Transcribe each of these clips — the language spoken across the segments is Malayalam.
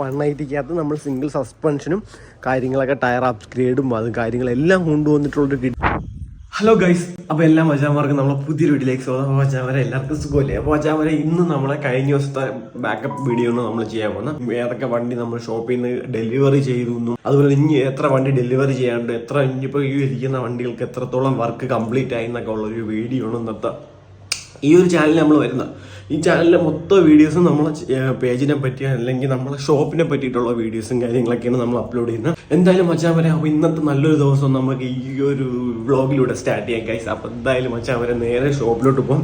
വൺ എയ്റ്റിക്കകത്ത് നമ്മൾ സിംഗിൾ സസ്പെൻഷനും കാര്യങ്ങളൊക്കെ ടയർ അപ്ഗ്രേഡും അതും കാര്യങ്ങളെല്ലാം കൊണ്ടുവന്നിട്ടുള്ളൊരു കിട്ടി ഹലോ ഗൈസ് അപ്പോൾ എല്ലാം മച്ചാന്മാർക്കും നമ്മളെ പുതിയൊരു വീട്ടിലേക്ക് സ്വാഗതം. മച്ചാമരെ എല്ലാവർക്കും സുഖമല്ലേ? അപ്പോൾ മച്ചാമരെ ഇന്ന് നമ്മളെ കഴിഞ്ഞ ദിവസത്തെ ബാക്കപ്പ് വീഡിയോ ആണ് നമ്മൾ ചെയ്യാൻ പോകുന്നത്. ഏതൊക്കെ വണ്ടി നമ്മൾ ഷോപ്പിൽ നിന്ന് ഡെലിവറി ചെയ്തു എന്നും അതുപോലെ ഇനി എത്ര വണ്ടി ഡെലിവറി ചെയ്യാണ്ട് എത്ര ഇനിയിപ്പോൾ ഈ ഇരിക്കുന്ന വണ്ടികൾക്ക് എത്രത്തോളം വർക്ക് കംപ്ലീറ്റ് ആയി എന്നൊക്കെ ഉള്ളൊരു വീഡിയോ ആണ് ഇന്നത്തെ ഈ ഒരു ചാനലിൽ നമ്മൾ വരുന്നത് ഈ ചാനലിലെ മൊത്തം വീഡിയോസും നമ്മളെ പേജിനെ പറ്റി അല്ലെങ്കിൽ നമ്മളെ ഷോപ്പിനെ പറ്റിയിട്ടുള്ള വീഡിയോസും കാര്യങ്ങളൊക്കെയാണ് നമ്മൾ അപ്ലോഡ് ചെയ്യുന്നത്. എന്തായാലും മച്ചാൻ വരെ അപ്പോൾ ഇന്നത്തെ നല്ലൊരു ദിവസം നമുക്ക് ഈ ഒരു വ്ളോഗിലൂടെ സ്റ്റാർട്ട് ചെയ്യാൻ കഴിച്ചു അപ്പോൾ എന്തായാലും മച്ചാൻ വരെ നേരെ ഷോപ്പിലോട്ട് പോകും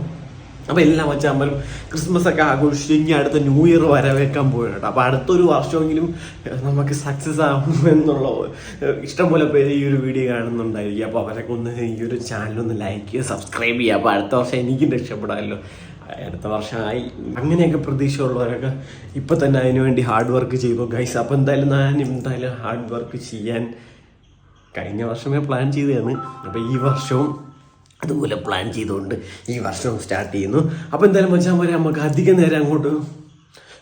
അപ്പോൾ എല്ലാ മച്ചാമ്പലും ക്രിസ്മസ് ഒക്കെ ആഘോഷിച്ച് ഇനി അടുത്ത ന്യൂ ഇയർ വരവേക്കാൻ പോയാണ് അപ്പോൾ അടുത്തൊരു വർഷമെങ്കിലും നമുക്ക് സക്സസ് ആകും എന്നുള്ള ഇഷ്ടംപോലെ പേര് ഈ ഒരു വീഡിയോ കാണുന്നുണ്ടായിരിക്കും. അപ്പോൾ അവരൊക്കെ ഒന്ന് ഈ ഒരു ചാനൽ ഒന്ന് ലൈക്ക് ചെയ്യുക സബ്സ്ക്രൈബ് ചെയ്യുക. അപ്പോൾ അടുത്ത വർഷം എനിക്കും രക്ഷപ്പെടാമല്ലോ. അടുത്ത വർഷമായി. അങ്ങനെയൊക്കെ പ്രതീക്ഷയുള്ളവരൊക്കെ ഇപ്പം തന്നെ അതിനുവേണ്ടി ഹാർഡ് വർക്ക് ചെയ്തു ഗൈസ് അപ്പോൾ എന്തായാലും ഞാൻ എന്തായാലും ഹാർഡ് വർക്ക് ചെയ്യാൻ കഴിഞ്ഞ വർഷമേ പ്ലാൻ ചെയ്തതാണ്. അപ്പോൾ ഈ വർഷവും അതുപോലെ പ്ലാൻ ചെയ്തുകൊണ്ട് ഈ വർഷം സ്റ്റാർട്ട് ചെയ്യുന്നു. അപ്പോൾ എന്തായാലും മച്ചാൻ പോലെ നമുക്ക് അധികം നേരം അങ്ങോട്ട്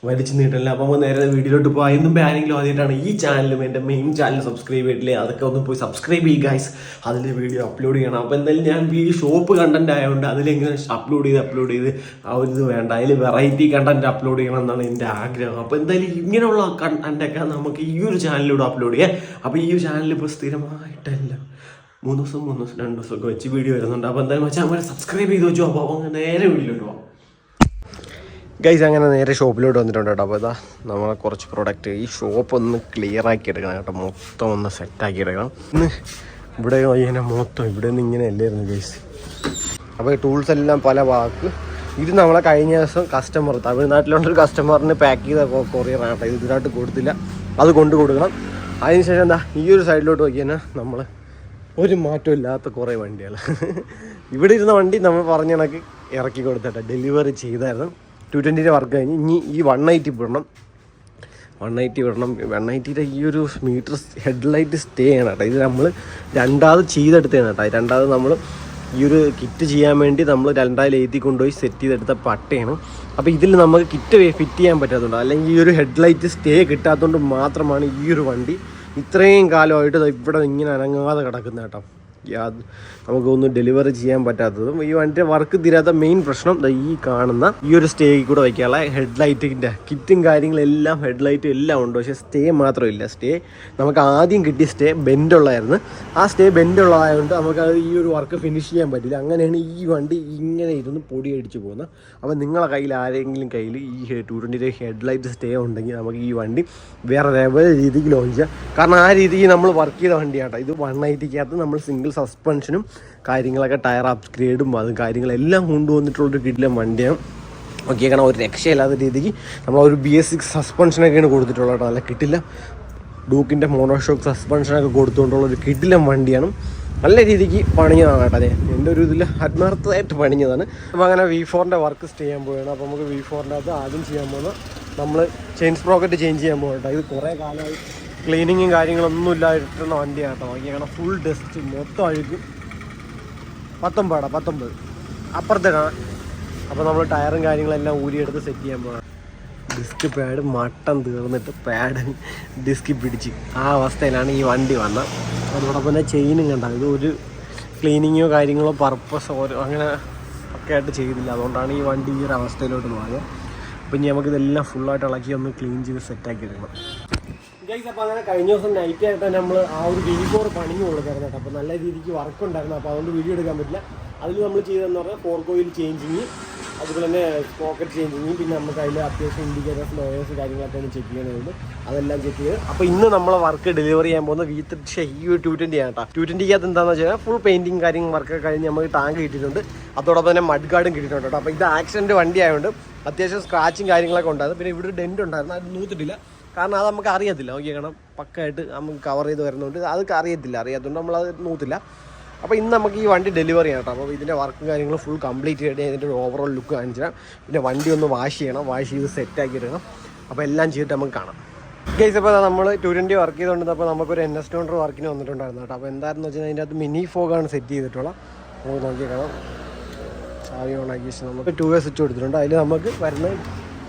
വലിച്ചു നീട്ടല്ല അപ്പോൾ നേരെ വീഡിയോയിലോട്ട് പോകാം എന്നും ആരെങ്കിലും ആദ്യമായിട്ടാണ് ഈ ചാനലും എന്റെ മെയിൻ ചാനൽ സബ്സ്ക്രൈബ് ചെയ്തിട്ടില്ലേ? അതൊക്കെ ഒന്ന് പോയി സബ്സ്ക്രൈബ് ചെയ്യുക ഗൈസ് അതിൽ വീഡിയോ അപ്ലോഡ് ചെയ്യണം. അപ്പോൾ എന്തായാലും ഞാൻ ഈ ഷോപ്പ് കണ്ടന്റ് ആയതുകൊണ്ട് അതിലെങ്ങനെ അപ്ലോഡ് ചെയ്ത് അപ്ലോഡ് ചെയ്ത് ആ ഒരു ഇത് വേണ്ട. അതിൽ വെറൈറ്റി കണ്ടന്റ് അപ്ലോഡ് ചെയ്യണം എന്നാണ് എന്റെ ആഗ്രഹം. അപ്പോൾ എന്തായാലും ഇങ്ങനെയുള്ള കണ്ടന്റൊക്കെ നമുക്ക് ഈ ഒരു ചാനലിലൂടെ അപ്ലോഡ് ചെയ്യാം. അപ്പോൾ ഈ ഒരു ചാനൽ ഇപ്പോൾ സ്ഥിരമായിട്ടല്ല. മൂന്ന് ദിവസം മൂന്ന് ദിവസം രണ്ട് ദിവസമൊക്കെ വെച്ച് വീഡിയോ വരുന്നുണ്ട്. അപ്പോൾ എന്തായാലും വെച്ചാൽ അവരെ സബ്സ്ക്രൈബ് ചെയ്ത് വെച്ചു. അപ്പോൾ അങ്ങനെ നേരെ വീട്ടിലോട്ട് പോകാം ഗൈസ് അങ്ങനെ നേരെ ഷോപ്പിലോട്ട് വന്നിട്ടുണ്ട് കേട്ടോ. അപ്പോൾ ഇതാ നമ്മളെ കുറച്ച് പ്രോഡക്റ്റ് ഈ ഷോപ്പ് ഒന്ന് ക്ലിയർ ആക്കി എടുക്കണം കേട്ടോ. മൊത്തം ഒന്ന് സെറ്റ് ആക്കി എടുക്കണം. ഇന്ന് ഇവിടെ ഇങ്ങനെ മൊത്തം ഇവിടെ നിന്ന് ഇങ്ങനെ അല്ലായിരുന്നു ഗൈസ് അപ്പോൾ ഈ ടൂൾസ് എല്ലാം പല വാക്ക്. ഇത് നമ്മളെ കഴിഞ്ഞ ദിവസം കസ്റ്റമർ തമിഴ്നാട്ടിലുള്ളൊരു കസ്റ്റമറിന് പാക്ക് ചെയ്ത കൊറിയറാണ് കേട്ടോ. ഇത് ഇതിനായിട്ട് കൊടുത്തില്ല. അത് കൊണ്ടു കൊടുക്കണം. അതിനുശേഷം എന്താ ഈ ഒരു സൈഡിലോട്ട് നോക്കിയാൽ നമ്മൾ ഒരു മാറ്റവും ഇല്ലാത്ത കുറേ വണ്ടികൾ. ഇവിടെ ഇരുന്ന വണ്ടി നമ്മൾ പറഞ്ഞ കണക്ക് ഇറക്കി കൊടുത്തിട്ട് ഡെലിവറി ചെയ്തായിരുന്നു. ടു ട്വന്റിന്റെ വർക്ക് കഴിഞ്ഞ് ഇനി ഈ വൺ എയ്റ്റി വിടണം. വൺ എയ്റ്റി വിടണം. വൺ എയ്റ്റിയുടെ ഈ ഒരു മീറ്റർ ഹെഡ്ലൈറ്റ് സ്റ്റേ ചെയ്യണം കേട്ടോ. ഇത് നമ്മൾ രണ്ടാമത് ചെയ്തെടുത്തതാണ് കേട്ടോ. രണ്ടാമത് നമ്മൾ ഈ ഒരു കിറ്റ് ചെയ്യാൻ വേണ്ടി നമ്മൾ രണ്ടായിരം എഴുതി കൊണ്ടുപോയി സെറ്റ് ചെയ്തെടുത്ത പട്ടയാണ്. അപ്പോൾ ഇതിൽ നമുക്ക് കിറ്റ് ഫിറ്റ് ചെയ്യാൻ പറ്റാത്തതുകൊണ്ട് അല്ലെങ്കിൽ ഈ ഒരു ഹെഡ്ലൈറ്റ് സ്റ്റേ കിട്ടാത്തതുകൊണ്ട് മാത്രമാണ് ഈ ഒരു വണ്ടി ഇത്രയും കാലമായിട്ട് ഇവിടെ ഇങ്ങനെ അനങ്ങാതെ കിടക്കുന്ന കേട്ടോ. യാ- നമുക്കൊന്നും ഡെലിവറി ചെയ്യാൻ പറ്റാത്തതും ഈ വണ്ടിയുടെ വർക്ക് തീരാത്ത മെയിൻ പ്രശ്നം ഈ കാണുന്ന ഈ ഒരു സ്റ്റേയിൽ കൂടെ വയ്ക്കാനുള്ള ഹെഡ്ലൈറ്റിന്റെ കിറ്റും കാര്യങ്ങളെല്ലാം ഹെഡ്ലൈറ്റും എല്ലാം ഉണ്ട്. പക്ഷേ സ്റ്റേ മാത്രമില്ല. സ്റ്റേ നമുക്ക് ആദ്യം കിട്ടിയ സ്റ്റേ ബെൻഡുള്ളതായിരുന്നു ആ സ്റ്റേ ബെൻഡുള്ളതായതുകൊണ്ട് നമുക്ക് അത് ഈ ഒരു വർക്ക് ഫിനിഷ് ചെയ്യാൻ പറ്റില്ല അങ്ങനെയാണ് ഈ വണ്ടി ഇങ്ങനെ ഇരുന്ന് പൊടി അടിച്ചു പോകുന്നത്. അപ്പോൾ നിങ്ങളെ കയ്യിൽ ആരെങ്കിലും കയ്യിൽ ഈ ടു ട്വന്റിയുടെ ഹെഡ്ലൈറ്റ് സ്റ്റേ ഉണ്ടെങ്കിൽ നമുക്ക് ഈ വണ്ടി വേറെ രീതിക്ക് ലോഞ്ച് ചെയ്യാം. കാരണം ആ രീതിക്ക് നമ്മൾ വർക്ക് ചെയ്ത വണ്ടിയാട്ടോ ഇത് വൺ നൈറ്റിക്കകത്ത് നമ്മൾ സിംഗിൾ സസ്പെൻഷനും കാര്യങ്ങളൊക്കെ ടയർ അപ്ഗ്രേഡും അതും കാര്യങ്ങളെല്ലാം കൊണ്ടുവന്നിട്ടുള്ളൊരു കിടിലം വണ്ടിയാണ്. ഓക്കെ കാരണം ഒരു രക്ഷയില്ലാത്ത രീതിക്ക് നമ്മൾ ഒരു ബി എസ് സിക്സ് സസ്പെൻഷനൊക്കെയാണ് കൊടുത്തിട്ടുള്ളത് കേട്ടോ. നല്ല കിട്ടില്ല. ഡൂക്കിന്റെ മോണോഷോക്ക് സസ്പെൻഷനൊക്കെ കൊടുത്തുകൊണ്ടുള്ള ഒരു കിടിലം വണ്ടിയാണ്. നല്ല രീതിക്ക് പണിഞ്ഞതാണ് കേട്ടോ അതെ. എന്റെ ഒരു ഇതിൽ ആത്മാർത്ഥമായിട്ട് പണിഞ്ഞതാണ്. അപ്പോൾ അങ്ങനെ വി ഫോറിന്റെ വർക്ക് ചെയ്യാൻ പോവുകയാണ് അപ്പോൾ നമുക്ക് വി ഫോറിന്റെ അത് ആദ്യം ചെയ്യാൻ പോകുന്നത് നമ്മൾ ചെയിൻ സ്പ്രോക്കറ്റ് ചേഞ്ച് ചെയ്യാൻ പോകട്ടോ കേട്ടോ. ഇത് കുറേ കാലമായി ക്ലീനിങ്ങും കാര്യങ്ങളൊന്നും ഇല്ലാതിട്ടുള്ള വണ്ടിയാണ് കേട്ടോ കാരണം ഫുൾ ഡസ്റ്റ് മൊത്തം അഴുക്കും. പത്തൊമ്പതാടാ പത്തൊമ്പത്. അപ്പുറത്തേക്കാണ് അപ്പം അപ്പോൾ നമ്മൾ ടയറും കാര്യങ്ങളെല്ലാം ഊരിയെടുത്ത് സെറ്റ് ചെയ്യാൻ പോകണം ഡിസ്ക് പാഡ് മട്ടം തീർന്നിട്ട് പാഡ് ഡിസ്ക് പിടിച്ച്. ആ അവസ്ഥയിലാണ് ഈ വണ്ടി വന്നത്. അതോടൊപ്പം തന്നെ ചെയിനും കണ്ട? ഇത് ഒരു ക്ലീനിങ്ങോ കാര്യങ്ങളോ പർപ്പസ് ഓരോ അങ്ങനെ ഒക്കെ ആയിട്ട് ചെയ്തില്ല. അതുകൊണ്ടാണ് ഈ വണ്ടി ഈ ഒരു അവസ്ഥയിലോട്ട് മാറിയത് അപ്പം ഇനി നമുക്കിതെല്ലാം ഫുള്ളായിട്ട് ഇളക്കി ഒന്ന് ക്ലീൻ ചെയ്ത് സെറ്റാക്കി എടുക്കണം. ഗൈസ് അപ്പോൾ അങ്ങനെ കഴിഞ്ഞ ദിവസം നൈറ്റ് ആയിട്ട് നമ്മൾ ആ ഒരു വി ഫോർ പണിഞ്ഞു കൊടുക്കായിരുന്നു അപ്പോൾ നല്ല രീതിക്ക് വർക്ക് ഉണ്ടായിരുന്നു. അപ്പോൾ അതുകൊണ്ട് വീഡിയോ എടുക്കാൻ പറ്റില്ല. അതിൽ നമ്മൾ ചെയ്തതെന്ന് പറഞ്ഞാൽ ഫോർ കോയിൽ ചേഞ്ചിങ് അതുപോലെ തന്നെ പോക്കറ്റ് ചേഞ്ചിങ് പിന്നെ നമുക്ക് അതിൽ അത്യാവശ്യം ഇൻഡിക്കേറ്റേഴ്സ് ലോയേഴ്സ് കാര്യങ്ങളൊക്കെയാണ് ചെക്ക് ചെയ്യണതുണ്ട് അതെല്ലാം ചെക്ക് ചെയ്ത്. അപ്പോൾ ഇന്ന് നമ്മൾ വർക്ക് ഡെലിവറി ചെയ്യാൻ പോകുന്ന വി ത്രീ ഈ ഒരു ടു ട്വന്റി ആണ് കേട്ടോ. ടു ട്വന്റിക്കകത്ത് എന്താണെന്ന് വെച്ചാൽ ഫുൾ പെയിന്റിങ് കാര്യങ്ങൾ വർക്ക് കഴിഞ്ഞ് നമുക്ക് ടാങ്ക് കിട്ടിയിട്ടുണ്ട്. അതോടൊപ്പം തന്നെ മഡ് ഗാർഡും കിട്ടിയിട്ടുണ്ട് കേട്ടോ. അപ്പോൾ ഇത് ആക്സിഡന്റ് വണ്ടി ആയതുകൊണ്ട് അത്യാവശ്യം സ്ക്രാച്ചും കാര്യങ്ങളൊക്കെ ഉണ്ടായിരുന്നു. പിന്നെ ഇവിടെ ഒരു ഡെന്റ് ഉണ്ടായിരുന്നു. അത് നൂത്തിട്ടില്ല. കാരണം അത് നമുക്ക് അറിയത്തില്ല. നോക്കി കാരണം പക്കായിട്ട് നമുക്ക് കവർ ചെയ്ത് വരുന്നതുകൊണ്ട് അത് അറിയത്തില്ല. അറിയാത്തതുകൊണ്ട് നമ്മളത് നോക്കത്തില്ല അപ്പോൾ ഇന്ന് നമുക്ക് ഈ വണ്ടി ഡെലിവറി ചെയ്യണം അപ്പോൾ ഇതിന്റെ വർക്കും കാര്യങ്ങളും ഫുൾ കംപ്ലീറ്റ് ചെയ്തിട്ട് ഇതിന്റെ ഒരു ഓവറോൾ ലുക്ക് കാണിച്ചാൽ പിന്നെ വണ്ടി ഒന്ന് വാഷ് ചെയ്യണം. വാഷ് ചെയ്ത് സെറ്റ് ആക്കി എടുക്കണം. അപ്പോൾ എല്ലാം ചെയ്തിട്ട് നമുക്ക് കാണാം. ഗൈസ് അപ്പോൾ നമ്മൾ ടു ട്വന്റി വർക്ക് ചെയ്തുകൊണ്ടിരുന്നപ്പോൾ നമുക്കൊരു എൻ എസ് ടോണ്ടർ വർക്കിന് വന്നിട്ടുണ്ടായിരുന്നു കേട്ടോ. അപ്പോൾ എന്തായിരുന്നു വെച്ചാൽ അതിന്റെ അകത്ത് മിനി ഫോഗാണ് സെറ്റ് ചെയ്തിട്ടുള്ളത് നമുക്ക് നോക്കി കാണാം ചാവി ശേഷം നമുക്ക് ടു വേ സ്വിച്ച് കൊടുത്തിട്ടുണ്ട്. അതിൽ നമുക്ക് വരുന്നത്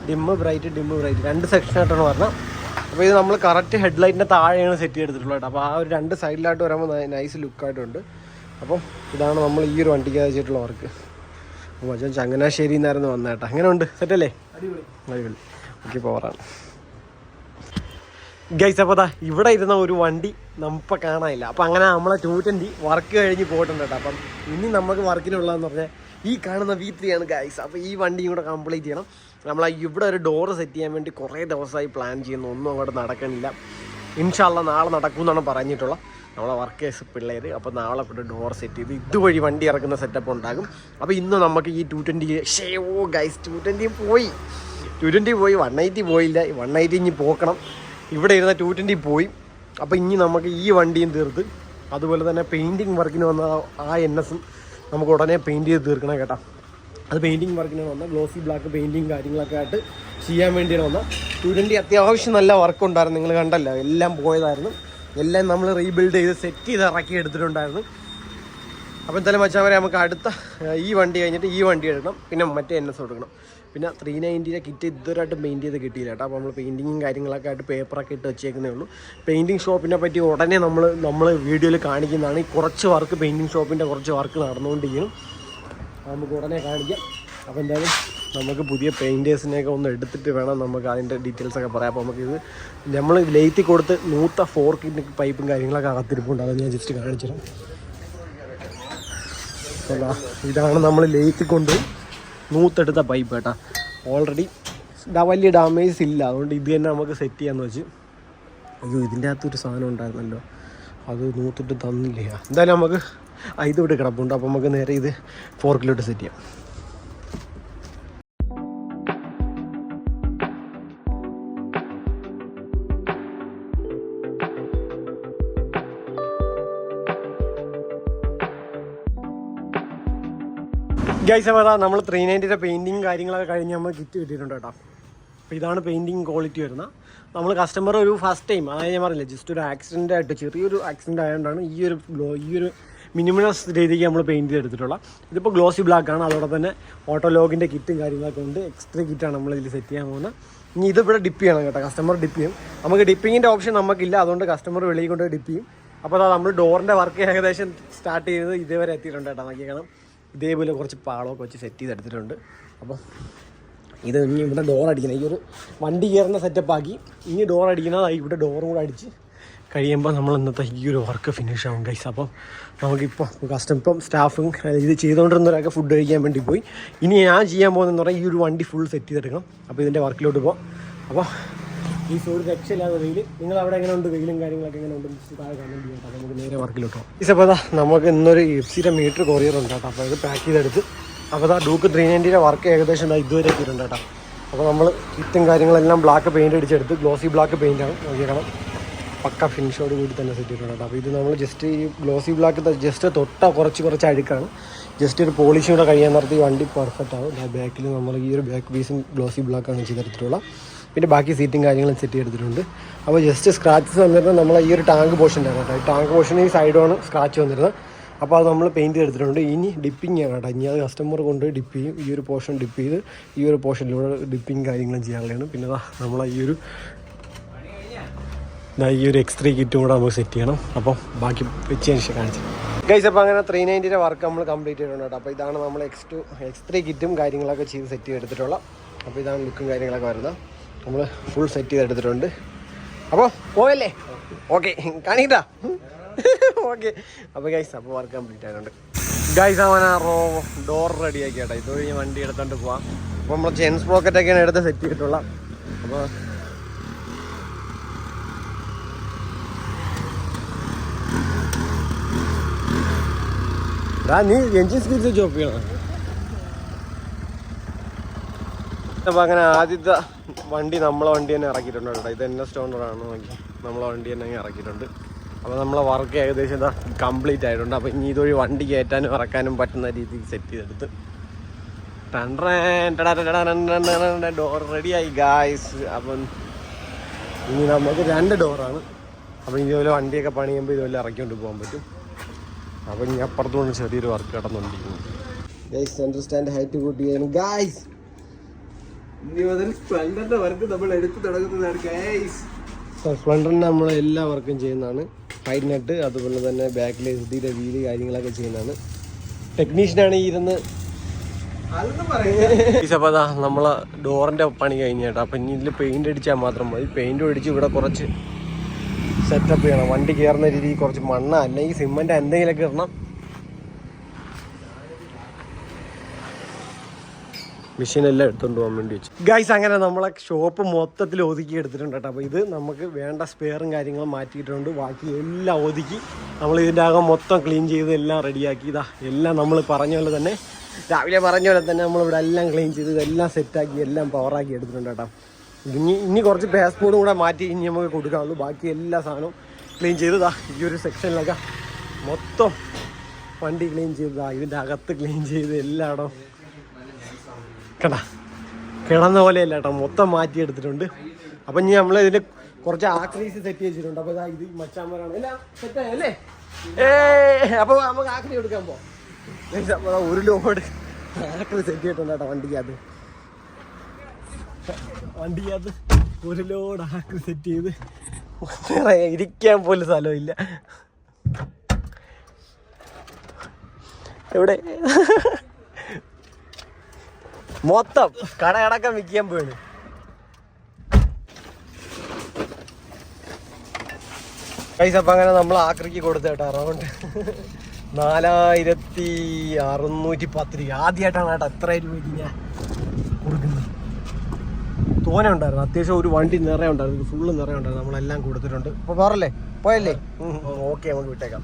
ഡിമ്മ് ബ്രൈറ്റ് ഡിമ്മ് ബ്രൈറ്റ് രണ്ട് സെക്ഷനായിട്ടാണ് പറഞ്ഞത് അപ്പോൾ ഇത് നമ്മൾ കറക്റ്റ് ഹെഡ്ലൈറ്റിന്റെ താഴെയാണ് സെറ്റ് ചെയ്തെടുത്തിട്ടുള്ളത് അപ്പോൾ ആ ഒരു രണ്ട് സൈഡിലായിട്ട് വരുമ്പോൾ നൈസ് ലുക്കായിട്ടുണ്ട് അപ്പം ഇതാണ് നമ്മൾ ഈ ഒരു വണ്ടിക്ക് വെച്ചിട്ടുള്ള വർക്ക് അപ്പോൾ മച്ചാൻ ചങ്ങനാശ്ശേരി നിന്നായിരുന്നു വന്നേട്ടാ അങ്ങനെ ഉണ്ട്? സെറ്റല്ലേ അടിപൊളി. ഓക്കെ പോറാണ് ഗൈസ് അപ്പോൾ ദാ ഇവിടെ ഇരുന്ന ഒരു വണ്ടി നമുക്ക് കാണാനില്ല. അപ്പം അങ്ങനെ നമ്മളെ ടൂ ട്വന്റി വർക്ക് കഴിഞ്ഞ് പോയിട്ടുണ്ട് കേട്ടോ. അപ്പം ഇനി നമുക്ക് വർക്കിനുള്ളതെന്ന് പറഞ്ഞാൽ ഈ കാണുന്ന വി ത്രീ ആണ് ഗൈസ് അപ്പോൾ ഈ വണ്ടിയും കൂടെ കംപ്ലീറ്റ് ചെയ്യണം. നമ്മൾ ഇവിടെ ഒരു ഡോറ് സെറ്റ് ചെയ്യാൻ വേണ്ടി കുറേ ദിവസമായി പ്ലാൻ ചെയ്യുന്നു. ഒന്നും അങ്ങോട്ട് നടക്കണില്ല. ഇൻഷാല്ല നാളെ നടക്കും എന്നാണ് പറഞ്ഞിട്ടുള്ളത് നമ്മളെ വർക്കേഴ്സ് പിള്ളേർ അപ്പോൾ നാളെ ഇവിടെ ഡോർ സെറ്റ് ചെയ്ത് ഇതുവഴി വണ്ടി ഇറക്കുന്ന സെറ്റപ്പ് ഉണ്ടാകും. അപ്പോൾ ഇന്ന് നമുക്ക് ഈ ടു ട്വന്റി ഷേ ഓ ഗൈസ് ടു ട്വന്റി പോയി. ടു ട്വന്റി പോയി വൺ എയ്റ്റി പോയില്ല. വൺ എയ്റ്റി ഇനി പോക്കണം. ഇവിടെ ഇരുന്ന ടു ട്വന്റി പോയി. അപ്പോൾ ഇനി നമുക്ക് ഈ വണ്ടിയും തീർത്ത് അതുപോലെ തന്നെ പെയിന്റിങ് വർക്കിന് വന്ന ആ എൻ എസും നമുക്ക് ഉടനെ പെയിന്റ് ചെയ്ത് തീർക്കണം കേട്ടോ. അത് പെയിന്റിങ് വർക്കിന് വന്ന ഗ്ലോസി ബ്ലാക്ക് പെയിന്റിങ് കാര്യങ്ങളൊക്കെ ആയിട്ട് ചെയ്യാൻ വേണ്ടിയാണ് വന്ന. സ്റ്റുഡന്റി അത്യാവശ്യം നല്ല വർക്ക് ഉണ്ടായിരുന്നു നിങ്ങൾ കണ്ടല്ലോ. എല്ലാം പോയതായിരുന്നു. എല്ലാം നമ്മൾ റീബിൽഡ് ചെയ്ത് സെറ്റ് ചെയ്ത് ഇറക്കി എടുത്തിട്ടുണ്ടായിരുന്നു. അപ്പം എന്തായാലും വെച്ചാൽ വരെ നമുക്ക് അടുത്ത ഈ വണ്ടി കഴിഞ്ഞിട്ട് ഈ വണ്ടി എടുക്കണം. പിന്നെ മറ്റേ എൻ എസ് കൊടുക്കണം പിന്നെ ത്രീ നയന്റീന്റെ കിറ്റ് ഇതുവരെയായിട്ട് പെയിന്റ് ചെയ്ത് കിട്ടിയില്ല കേട്ടോ. അപ്പോൾ നമ്മൾ പെയിന്റിങ്ങും കാര്യങ്ങളൊക്കെ ആയിട്ട് പേപ്പറൊക്കെ ഇട്ട് വെച്ചേക്കുന്നേ ഉള്ളൂ. പെയിന്റിങ് ഷോപ്പിനെ പറ്റി ഉടനെ നമ്മൾ നമ്മൾ വീഡിയോയിൽ കാണിക്കുന്നതാണ്. ഈ കുറച്ച് വർക്ക് പെയിന്റിങ് ഷോപ്പിന്റെ കുറച്ച് വർക്ക് നടന്നുകൊണ്ടിരിക്കണം അത് നമുക്ക് ഉടനെ കാണിക്കാം. അപ്പോൾ എന്തായാലും നമുക്ക് പുതിയ പെയിന്റേഴ്സിനെയൊക്കെ ഒന്ന് എടുത്തിട്ട് വേണം നമുക്ക് അതിന്റെ ഡീറ്റെയിൽസ് ഒക്കെ പറയാം. അപ്പോൾ നമുക്ക് ഇത് നമ്മൾ ലേത്തി കൊടുത്ത് നൂത്ത ഫോർ കിറ്റ് പൈപ്പും കാര്യങ്ങളൊക്കെ അകത്തിരിപ്പുണ്ട്. അത് ഞാൻ ജസ്റ്റ് കാണിച്ചിടാം അല്ല ഇതാണ് നമ്മൾ ലേത്തി കൊണ്ട് നൂത്തെടുത്ത പൈപ്പ് കേട്ടാ. ഓൾറെഡി വലിയ ഡാമേജ് ഇല്ല. അതുകൊണ്ട് ഇത് തന്നെ നമുക്ക് സെറ്റ് ചെയ്യാന്ന് വെച്ച്. അയ്യോ ഇതിന്റെ അകത്തൊരു സാധനം ഉണ്ടായിരുന്നല്ലോ. അത് നൂത്തിട്ട് തന്നില്ല? എന്തായാലും നമുക്ക് ഇത് ഇവിടെ കിടപ്പുണ്ട്. അപ്പോൾ നമുക്ക് നേരെ ഇത് ഫോർക്കിലോട്ട് സെറ്റ് ചെയ്യാം. ഗൈസ് അപ്പോൾ നമ്മൾ ത്രീ നയന്റിന്റെ പെയിന്റിങ് കാര്യങ്ങളൊക്കെ കഴിഞ്ഞ് നമ്മൾ കിറ്റ് കിട്ടിയിട്ടുണ്ട് കേട്ടോ. അപ്പോൾ ഇതാണ് പെയിന്റിങ് ക്വാളിറ്റി വരുന്ന. നമ്മൾ കസ്റ്റമർ ഒരു ഫസ്റ്റ് ടൈം അതായത് ഞാൻ പറഞ്ഞില്ല ജസ്റ്റ് ഒരു ആക്സിഡന്റ് ആയിട്ട് ചെറിയൊരു ആക്സിഡന്റ് ആയതുകൊണ്ടാണ് ഈ ഒരു ഈ ഒരു മിനിമസ് രീതിക്ക് നമ്മൾ പെയിന്റ് ചെയ്തെടുത്തിട്ടുള്ള. ഇതിപ്പോൾ ഗ്ലോസി ബ്ലാക്ക് ആണ് അതോടെ തന്നെ ഓട്ടോ ലോഗിന്റെ കിറ്റും കാര്യങ്ങളൊക്കെ ഉണ്ട്. എക്സ്ട്രാ കിറ്റാണ് നമ്മൾ ഇതിൽ സെറ്റ് ചെയ്യാൻ പോകുന്നത്. ഇനി ഇതിവിടെ ഡിപ്പ് ചെയ്യണം കേട്ടോ. കസ്റ്റമർ ഡിപ്പ് ചെയ്യും. നമുക്ക് ഡിപ്പിങ്ങിന്റെ ഓപ്ഷൻ നമുക്കില്ല. അതുകൊണ്ട് കസ്റ്റമർ വെളിയിൽ കൊണ്ട് ഡിപ്പ് ചെയ്യും. അപ്പോൾ അതാ നമ്മൾ ഡോറിന്റെ വർക്ക് ഏകദേശം സ്റ്റാർട്ട് ചെയ്തത് ഇതേവരെ എത്തിയിട്ടുണ്ട് കേട്ടോ. നോക്കിക്കണം ഇതേപോലെ കുറച്ച് പാളമൊക്കെ വെച്ച് സെറ്റ് ചെയ്തെടുത്തിട്ടുണ്ട്. അപ്പോൾ ഇത് ഇനി ഇവിടെ ഡോർ അടിക്കണം. ഈ ഒരു വണ്ടി കയറുന്ന സെറ്റപ്പ് ആക്കി. ഇനി ഡോർ അടിക്കുന്നത് ഇവിടെ ഡോറും കൂടെ അടിച്ച് കഴിയുമ്പോൾ നമ്മൾ ഇന്നത്തെ ഈ ഒരു വർക്ക് ഫിനിഷ് ആവും ഗൈസ് അപ്പം നമുക്കിപ്പോൾ കസ്റ്റം ഇപ്പം സ്റ്റാഫും ഇത് ചെയ്തുകൊണ്ടിരുന്നവരൊക്കെ ഫുഡ് കഴിക്കാൻ വേണ്ടി പോയി. ഇനി ഞാൻ ചെയ്യാൻ പോകുന്നതെന്ന് പറഞ്ഞാൽ ഈ ഒരു വണ്ടി ഫുൾ സെറ്റ് ചെയ്തെടുക്കണം. അപ്പോൾ ഇതിന്റെ വർക്കിലോട്ട് പോകാം അപ്പോൾ ഈ സോഡ് രക്ഷയില്ലാതെ വെയിൽ നിങ്ങൾ അവിടെ എങ്ങനെ ഉണ്ട്? വെയിലും കാര്യങ്ങളൊക്കെ എങ്ങനെ ഉണ്ട്? താഴെ കമന്റ് ചെയ്യാം. നമുക്ക് നേരെ വർക്കിലോട്ട് പോകാം ഈ സപ്പോൾ നമുക്ക് ഇന്നൊരു എഫ് സിയുടെ മീറ്റർ കൊറിയർ ഉണ്ട് കേട്ടോ. അപ്പോൾ ഇത് പാക്ക് ചെയ്തെടുത്ത് അപ്പോൾ ആ ഡൂക്ക് ത്രീ നയന്റിയുടെ വർക്ക് ഏകദേശം ഇതുവരെ എത്തിയിട്ടുണ്ട് കേട്ടോ. അപ്പോൾ നമ്മൾ കിറ്റും കാര്യങ്ങളെല്ലാം ബ്ലാക്ക് പെയിന്റ് അടിച്ചെടുത്ത് ഗ്ലോസി ബ്ലാക്ക് പെയിന്റാണ് നോക്കിക്കണം പക്ക ഫിനിഷോട് കൂടി തന്നെ സെറ്റ് ചെയ്തിട്ടുണ്ട് അപ്പോൾ ഇത് നമ്മൾ ജസ്റ്റ് ഈ ഗ്ലോസി ബ്ലാക്ക് ജസ്റ്റ് തൊട്ട കുറച്ച് കുറച്ച് അഴുക്കാണ്. ജസ്റ്റ് ഒരു പോളിഷ് കൂടെ കഴിയാൻ നിർത്തി വണ്ടി പെർഫെക്റ്റ് ആവും. ബാക്കിൽ നമ്മൾ ഈ ഒരു ബാക്ക് പീസും ഗ്ലോസി ബ്ലാക്കാണ് ചെയ്തെടുത്തിട്ടുള്ള പിന്നെ ബാക്കി സീറ്റും കാര്യങ്ങളും സെറ്റ് ചെയ്തിട്ടുണ്ട് അപ്പോൾ ജസ്റ്റ് സ്ക്രാച്ചസ് വന്നിരുന്നത് നമ്മൾ ഈ ഒരു ടാങ്ക് പോർഷന്റെ കേട്ടോ ഈ ടാങ്ക് പോർഷൻ ഈ സൈഡാണ് സ്ക്രാച്ച് വന്നിരുന്നത്. അപ്പോൾ അത് നമ്മൾ പെയിന്റ് ചെയ്തിട്ടുണ്ട് ഇനി ഡിപ്പിംഗ് ആണ് കേട്ടോ. ഇനി അത് കസ്റ്റമർ കൊണ്ട് ഡിപ്പ് ചെയ്യും. ഈ ഒരു പോർഷൻ ഡിപ്പ് ചെയ്ത് ഈ ഒരു പോർഷനിലൂടെ ഡിപ്പിംഗ് കാര്യങ്ങളും ചെയ്യാനുള്ളതാണ്. പിന്നെ നമ്മൾ ഈ ഒരു ഈ ഒരു എക്സ് ത്രീ കിറ്റും കൂടെ നമുക്ക് സെറ്റ് ചെയ്യണം. അപ്പോൾ ബാക്കി വെച്ചതിന് ശേഷം കാണിച്ചു ഗൈസ് അപ്പോൾ അങ്ങനെ ത്രീ നയന്റിന്റെ വർക്ക് നമ്മൾ കംപ്ലീറ്റ് ചെയ്തിട്ടുണ്ട് കേട്ടോ. അപ്പോൾ ഇതാണ് നമ്മൾ എക്സ് ടു എക്സ് ത്രീ കിറ്റും കാര്യങ്ങളൊക്കെ ചെയ്ത് സെറ്റ് ചെയ്തെടുത്തിട്ടുള്ള. അപ്പോൾ ഇതാണ് ലുക്കും കാര്യങ്ങളൊക്കെ വരുന്നത്. നമ്മൾ ഫുൾ സെറ്റ് ചെയ്തെടുത്തിട്ടുണ്ട്. അപ്പോൾ പോയല്ലേ? ഓക്കെ കാണിക്കട്ടാ. ഓക്കെ അപ്പോൾ ഗൈസ് അപ്പോൾ വർക്ക് കംപ്ലീറ്റ് ആയിട്ടുണ്ട്. ഗൈസ് അവൻ ആ റോ ഡോർ റെഡിയാക്കി കേട്ടോ. ഇത് വണ്ടി എടുത്തോണ്ട് പോവാം. അപ്പോൾ നമ്മൾ ജെൻസ് പോക്കറ്റൊക്കെയാണ് എടുത്ത് സെറ്റ് ചെയ്തിട്ടുള്ള. അപ്പോൾ നീ എഞ്ചിൻ സ്പീഡ് ജോബ് ചെയ്യണം അങ്ങനെ ആദ്യത്തെ വണ്ടി നമ്മളെ വണ്ടി തന്നെ ഇറക്കിയിട്ടുണ്ട് കേട്ടോ ഇത് എന്നെ സ്റ്റോണറാണ് നോക്കി നമ്മളെ വണ്ടി തന്നെ ഇറക്കിയിട്ടുണ്ട് അപ്പൊ നമ്മളെ വർക്ക് ഏകദേശം ഇതാ കംപ്ലീറ്റ് ആയിട്ടുണ്ട് അപ്പൊ ഇനി ഇതൊരു വണ്ടി കയറ്റാനും ഇറക്കാനും പറ്റുന്ന രീതിയിൽ സെറ്റ് ചെയ്തെടുത്ത് ഡോർ റെഡിയായി ഗായ്സ് അപ്പം ഇനി നമുക്ക് രണ്ട് ഡോറാണ് അപ്പം ഇതുപോലെ വണ്ടിയൊക്കെ പണിയുമ്പോൾ ഇതുപോലെ ഇറക്കിക്കൊണ്ട് പോകാൻ പറ്റും അപ്പോൾ ഇനി അപ്പുറത്തുകൊണ്ട് ചെറിയൊരു വർക്ക് കിടന്നുകൊണ്ടിരിക്കുന്നു ഗൈസ് അണ്ടർസ്റ്റാൻഡ് ഹൈറ്റ് കൂട്ടിയാണ് ഗൈസ് ഇനി മുതൽ ഫ്രണ്ടിന്റെ വർക്ക് നമ്മൾ എടുത്തു തുടങ്ങുന്നതാണ് ഗൈസ് സ്പ്ലെൻഡറിന് നമ്മൾ എല്ലാ വർക്കും ചെയ്യുന്നതാണ്. ഹൈനട്ട് നെറ്റ് അതുപോലെ തന്നെ ബാക്ക് എസ് ഡിയുടെ വീൽ കാര്യങ്ങളൊക്കെ ചെയ്യുന്നതാണ്. ടെക്നീഷ്യനാണ് ഈ ഇരുന്ന് അപ്പോൾ അതാ നമ്മളെ ഡോറിന്റെ പണി കഴിഞ്ഞ കേട്ടോ. അപ്പം ഇനി ഇതിൽ പെയിന്റ് അടിച്ചാൽ മാത്രം മതി. പെയിന്റ് അടിച്ച് ഇവിടെ കുറച്ച് സെറ്റപ്പ് ചെയ്യണം. വണ്ടി കയറുന്ന രീതിയിൽ കുറച്ച് മണ്ണ അല്ലെങ്കിൽ സിമെന്റ് എന്തെങ്കിലുമൊക്കെ ഇടണം. മെഷീനെല്ലാം എടുത്തുകൊണ്ട് പോകാൻ വേണ്ടി വെച്ചു. ഗൈസ് അങ്ങനെ നമ്മളെ ഷോപ്പ് മൊത്തത്തിൽ ഒതുക്കി എടുത്തിട്ടുണ്ട് കേട്ടോ. അപ്പോൾ ഇത് നമുക്ക് വേണ്ട സ്പെയറും കാര്യങ്ങളും മാറ്റിയിട്ടുണ്ട്. ബാക്കി എല്ലാം ഒതുക്കി നമ്മൾ ഇതിന്റെ അകം മൊത്തം ക്ലീൻ ചെയ്ത് എല്ലാം റെഡിയാക്കി ഇതാ എല്ലാം നമ്മൾ പറഞ്ഞ പോലെ തന്നെ രാവിലെ പറഞ്ഞ പോലെ തന്നെ നമ്മളിവിടെ എല്ലാം ക്ലീൻ ചെയ്ത് ഇതെല്ലാം സെറ്റാക്കി എല്ലാം പവറാക്കി എടുത്തിട്ടുണ്ട് കേട്ടോ. ഇനി ഇനി കുറച്ച് പാസ്പോർട്ടും കൂടെ മാറ്റി ഇനി നമുക്ക് കൊടുക്കാനുള്ളൂ ബാക്കി എല്ലാ സാധനവും ക്ലീൻ ചെയ്തതാ ഈ ഒരു സെക്ഷനിലൊക്കെ മൊത്തം വണ്ടി ക്ലീൻ ചെയ്തതാ ഇതിന്റെ അകത്ത് ക്ലീൻ ചെയ്ത് എല്ലായിടം കേട്ടാ കിടന്ന പോലെയല്ല കേട്ടോ മൊത്തം മാറ്റി എടുത്തിട്ടുണ്ട്. അപ്പം ഇനി നമ്മൾ ഇതിന്റെ കുറച്ച് ആക്രീസ് സെറ്റ് ചെയ്തിട്ടുണ്ട്. അപ്പോൾ ഇതാ ഇത് മച്ചാമ്പരാണ് അല്ലേ? ഏ അപ്പോൾ നമുക്ക് ആക്രി എടുക്കാൻ പോ ഒരു ലോഡ് ആക്രി സെറ്റ് ചെയ്തിട്ടുണ്ട് കേട്ടോ വണ്ടിക്കകത്ത്. വണ്ടിക്കകത്ത് ഒരു ലോഡ് ആക്രി സെറ്റ് ചെയ്ത് ഇരിക്കാൻ പോലും സ്ഥലമില്ല. എവിടെ? മൊത്തം കടയടക്കം വിൽക്കാൻ പോയാണ് പൈസ അപ്പം അങ്ങനെ നമ്മൾ ആക്രിക്ക് കൊടുത്തേട്ടാ അറൗണ്ട് നാലായിരത്തി അറുന്നൂറ്റി പത്ത് രൂപ. ആദ്യമായിട്ടാണ് കേട്ടോ എത്ര രൂപയ്ക്ക് ഞാൻ തോനെ ഉണ്ടായിരുന്നു. അത്യാവശ്യം ഒരു വണ്ടി നിറയെ ഉണ്ടായിരുന്നു. ഫുള്ള് നിറയെ ഉണ്ടായിരുന്നു. നമ്മളെല്ലാം കൊടുത്തിട്ടുണ്ട്. അപ്പോൾ പറല്ലേ പോയല്ലേ? ഓക്കെ നമുക്ക് വിട്ടേക്കാം.